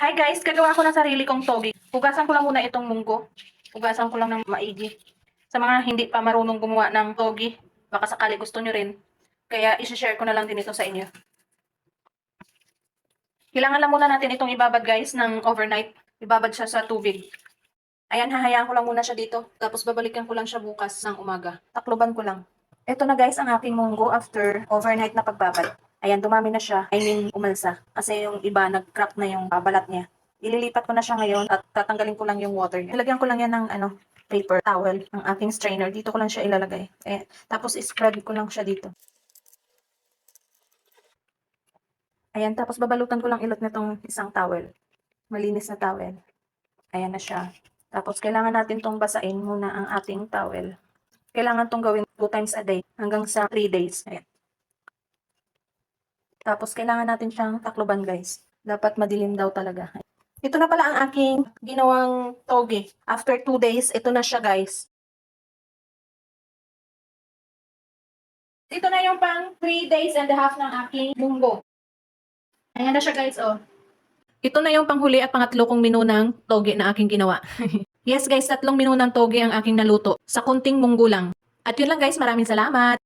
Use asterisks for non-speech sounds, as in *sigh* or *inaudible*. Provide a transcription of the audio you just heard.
Hi guys, gagawa ko ng sarili kong togi. Hugasan ko lang muna itong munggo. Hugasan ko lang ng maigi. Sa mga hindi pa marunong gumawa ng togi, baka sakali gusto nyo rin. Kaya isi-share ko na lang din ito sa inyo. Kailangan lang muna natin itong ibabad guys ng overnight. Ibabad siya sa tubig. Ayan, hahayaan ko lang muna siya dito. Tapos babalikan ko lang siya bukas ng umaga. Takloban ko lang. Ito na guys ang aking munggo after overnight na pagbabad. Ayan, dumami na siya. I mean, umalsa. Kasi yung iba, nag-crack na yung ah, balat niya. Ililipat ko na siya ngayon at tatanggalin ko lang yung water niya. Ilagyan ko lang yan ng ano, paper towel, ng aking strainer. Dito ko lang siya ilalagay. Eh, tapos spread ko lang siya dito. Ayan, tapos babalutan ko lang ilot nitong isang towel. Malinis na towel. Ayan na siya. Tapos kailangan natin tong basain muna ang ating towel. Kailangan tong gawin 2 times a day hanggang sa 3 days. Ayan. Tapos kailangan natin siyang takloban guys. Dapat madilim daw talaga. Ito na pala ang aking ginawang toge. After 2 days, ito na siya guys. Ito na yung pang 3 days and a half ng aking munggo. Ayan na siya guys, oh. Ito na yung panghuli at pangatlo kong menu ng toge na aking ginawa. *laughs* yes guys, tatlong menu ng toge ang aking naluto sa kunting munggo lang. At yun lang guys, maraming salamat.